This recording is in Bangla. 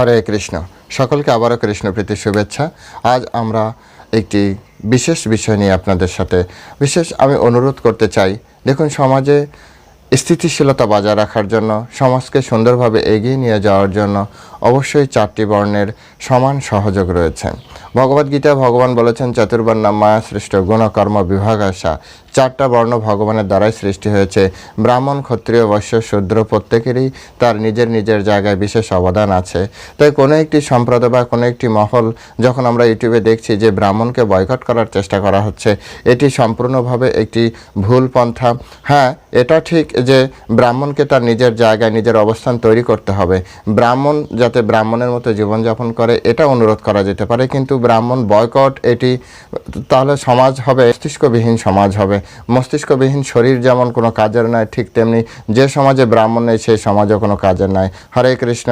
হরে কৃষ্ণ। সকলকে আবারও কৃষ্ণপ্রীতি শুভেচ্ছা। আজ আমরা একটি বিশেষ বিষয় নিয়ে আপনাদের সাথে বিশেষ আমি অনুরোধ করতে চাই, দেখুন সমাজে স্থিতিশীলতা বজায় রাখার জন্য, সমাজকে সুন্দরভাবে এগিয়ে নিয়ে যাওয়ার জন্য অবশ্যই চারটি বর্ণের সমান সহযোগ রয়েছে। ভগবদ্গীতা ভগবান বলেছেন, চতুর্বর্ণা মায়া সৃষ্ট গুণকর্ম বিভাগ আসা চারটা বর্ণ ভগবানের দ্বারাই সৃষ্টি হয়েছে। ব্রাহ্মণ, ক্ষত্রিয়, বৈশ্য, শূদ্র প্রত্যেকেরই তার নিজের নিজের জায়গায় বিশেষ অবদান আছে। তাই কোনো একটি সম্প্রদায় বা কোনো একটি মহল যখন আমরা ইউটিউবে দেখছি যে ব্রাহ্মণকে বয়কট করার চেষ্টা করা হচ্ছে, এটি সম্পূর্ণভাবে একটি ভুল পন্থা। হ্যাঁ এটা ঠিক যে ব্রাহ্মণকে তার নিজের জায়গায় নিজের অবস্থান তৈরি করতে হবে। ব্রাহ্মণ যাতে ব্রাহ্মণের মতো জীবনযাপন করে, এটা অনুরোধ করা যেতে পারে। কিন্তু ব্রাহ্মণ বয়কট, এটি তাহলে সমাজ হবে, মস্তিষ্কবিহীন সমাজ হবে। মস্তিষ্কবিহীন শরীর যেমন কোনো কাজের নয় ঠিক তেমনি যে সমাজে ব্রাহ্মণ নেই, সেই সমাজও কোনো কাজের নয় হরে কৃষ্ণ।